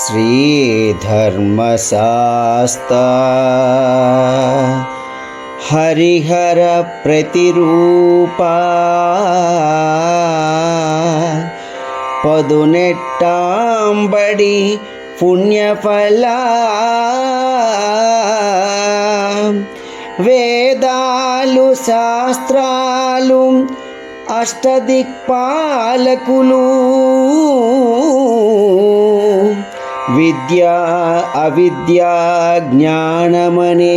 श्रीधर्मशास्ता हरिहरप्रतिरूपा పదునెట్టాంబడి పుణ్యఫలా వేదాలు శాస్త్రాలు అష్టదిక్పాలకులు विद्या अविद्या ज्ञानमने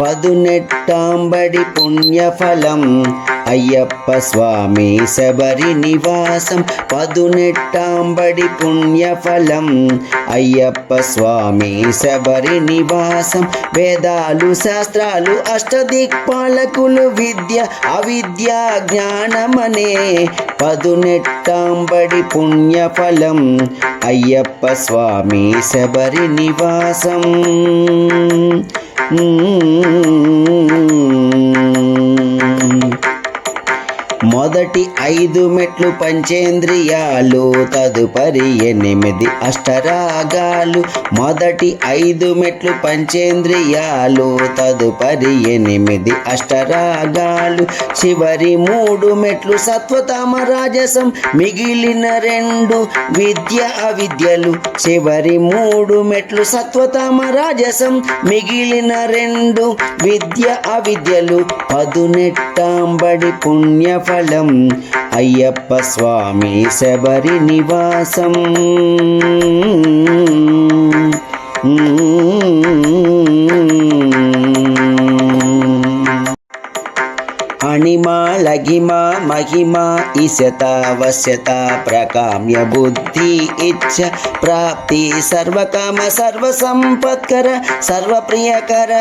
పదునెట్టాంబడి పుణ్యఫలం. అయ్యప్ప స్వామి శబరి నివాసం. పదునెట్టాంబడి పుణ్యఫలం. అయ్యప్ప స్వామి శబరి నివాసం. వేదాలు శాస్త్రాలు అష్టదిక్పాలకులు విద్య అవిద్య జ్ఞానమనే. పదునెట్టాంబడి పుణ్యఫలం. అయ్యప్ప స్వామి శబరి నివాసం. మొదటి ఐదు మెట్లు పంచేంద్రియాలు తదుపరి ఎనిమిది అష్టరాగాలు. మొదటి ఐదు మెట్లు పంచేంద్రియాలు తదుపరి ఎనిమిది అష్టరాగాలు. చివరి మూడు మెట్లు సత్వతమ రాజసం మిగిలిన రెండు విద్య అవిద్యలు. చివరి మూడు మెట్లు సత్వతమ రాజసం మిగిలిన రెండు విద్య అవిద్యలు. పదునెట్టాంబడి పుణ్యఫలం అయ్యప్ప స్వామి శబరి నివాసం. అణిమా లఘిమా మహిమా ఇశత వశ్యత ప్రకామ్య బుద్ధి ఇచ్చ ప్రాప్తి సర్వకామ సర్వ సంపత్కర సర్వప్రియకర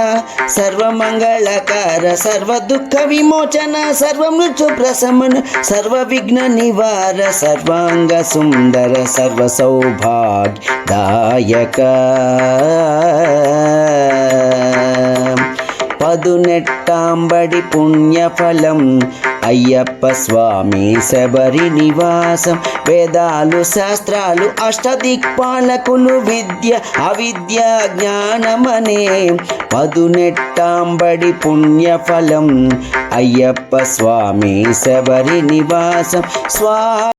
సర్వమంగళకర సర్వ దుఃఖ విమోచన సర్వ మృత్యు ప్రశమన సర్వ విఘ్న నివార సర్వాంగ సుందర సర్వ పదునెట్టాంబడి పుణ్యఫలం. అయ్యప్ప స్వామి శబరి నివాసం. వేదాలు శాస్త్రాలు అష్టదిక్పాలకులు విద్య అవిద్య జ్ఞానమనే. పదునెట్టాంబడి పుణ్యఫలం. అయ్యప్ప స్వామి శబరి నివాసం. స్వా